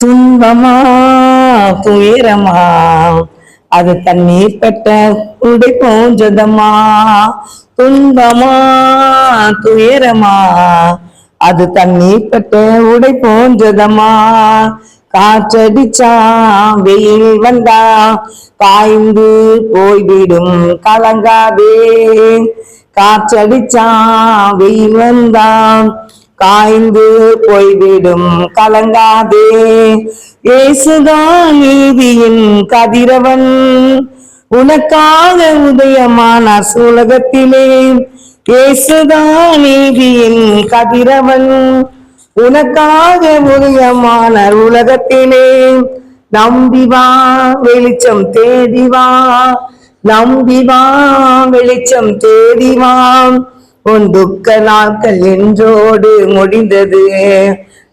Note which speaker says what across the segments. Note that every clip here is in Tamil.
Speaker 1: துன்பமா துயரமா? அது தண்ணீர் பெற்ற உடை போன்றதம்மா. துன்பமா துயரமா? அது தண்ணீர் பெற்ற உடை போன்றதம்மா. காற்றடிச்சா வெயில் வந்தா பாய்ந்து போய்விடும் கலங்காதே. காற்றடிச்சா வெயில் வந்தான் காய்ந்து போய்விடும் கலங்காதே. இயேசுதான் நீதியின் கதிரவன். உனக்காக உதயமான சூலகத்திலே. இயேசுதான் நீதியின் கதிரவன். உனக்காக உதயமான உலகத்திலே. நம்பி வா வெளிச்சம் தேடி வா. நம்பி வா வெளிச்சம் தேடி வா. உன் துக்க நாட்கள் என்றோடு முடிந்தது.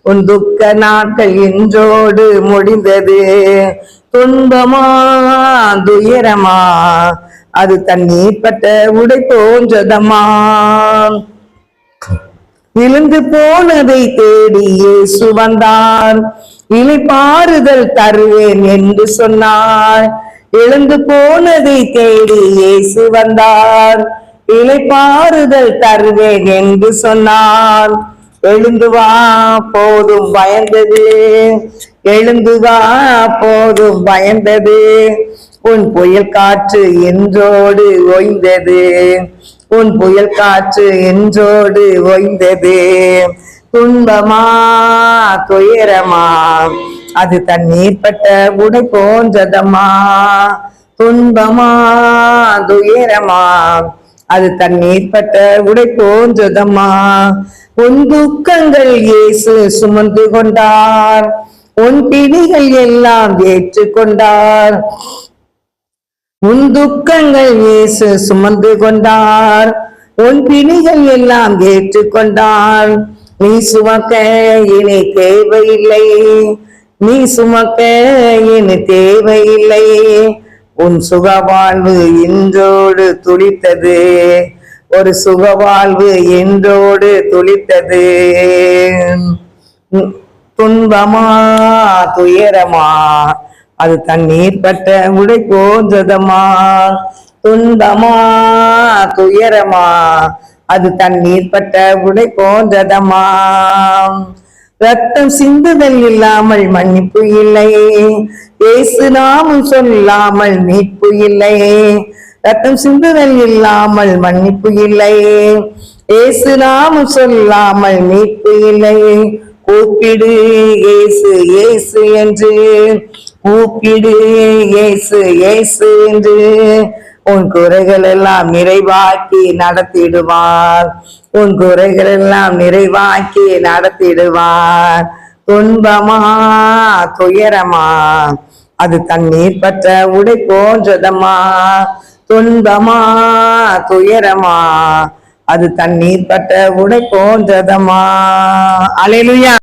Speaker 1: உன் துக்க நாட்கள் என்றோடு முடிந்தது. துன்பமா துயரமா அது தண்ணீர் பட்ட உடை போன்றதம்மா விழுந்து போனதை தேடி சுவந்தார் இழிப்பாறுதல் தருவேன் என்று சொன்னார். எழுந்து போனதை தேடி சுவந்தார் வந்தார். இலைப்பாறுதல் தருவேன் என்று சொன்னால் எழுந்து வா போதும் பயந்தது. எழுந்து வா போதும் பயந்தது. உன் புயல் காற்று என்றோடு ஓய்ந்தது. உன் புயல் காற்று என்றோடு ஓய்ந்தது. துன்பமா துயரமா அது தண்ணீர் பட்ட உடை போன்றதம்மா. துன்பமா துயரமா அது தண்ணீர் பட்ட உடை போன்றதம்மா உன் துக்கங்கள் இயேசு சுமந்து கொண்டார். உன் பிணிகள் எல்லாம் ஏற்றுக்கொண்டார் உன் துக்கங்கள் இயேசு சுமந்து கொண்டார். உன் பிணிகள் எல்லாம் ஏற்றுக்கொண்டார் நீ சுமக்க இனி தேவையில்லை. நீ சுமக்க இனி தேவையில்லை. உன் சுகவாழ்வு இன்றோடு துளித்தது. ஒரு சுகவாழ்வு என்றோடு துளித்தது. துன்பமா துயரமா அது தண்ணீர் பட்ட உடை போன்றதமா. துன்பமா துயரமா அது தண்ணீர் பட்ட உடை போன்றதமா. ரத்தம் சிந்துதல் இல்லாமல் மன்னிப்பு இல்லை. இயேசு நாமம் சொல்லாமல் மீட்பு இல்லை. ரத்தம் சிந்துதல் இல்லாமல் மன்னிப்பு இல்லை. ஏசு நாமம் சொல்லாமல் மீட்பு இல்லை. கூப்பிடு ஏசு ஏசு என்று. கூப்பிடு ஏசு ஏசு என்று உன் குறைகள் எல்லாம் நிறைவாக்கி நடத்திடுவார். உன் குறைகள் எல்லாம் நிறைவாக்கி நடத்திடுவார். துன்பமா துயரமா அது தண்ணீர் பற்ற உடை போன்றதம்மா. துன்பமா துயரமா அது தண்ணீர் பட்ட உடை போன்றதம்மா. அலையிலுயா.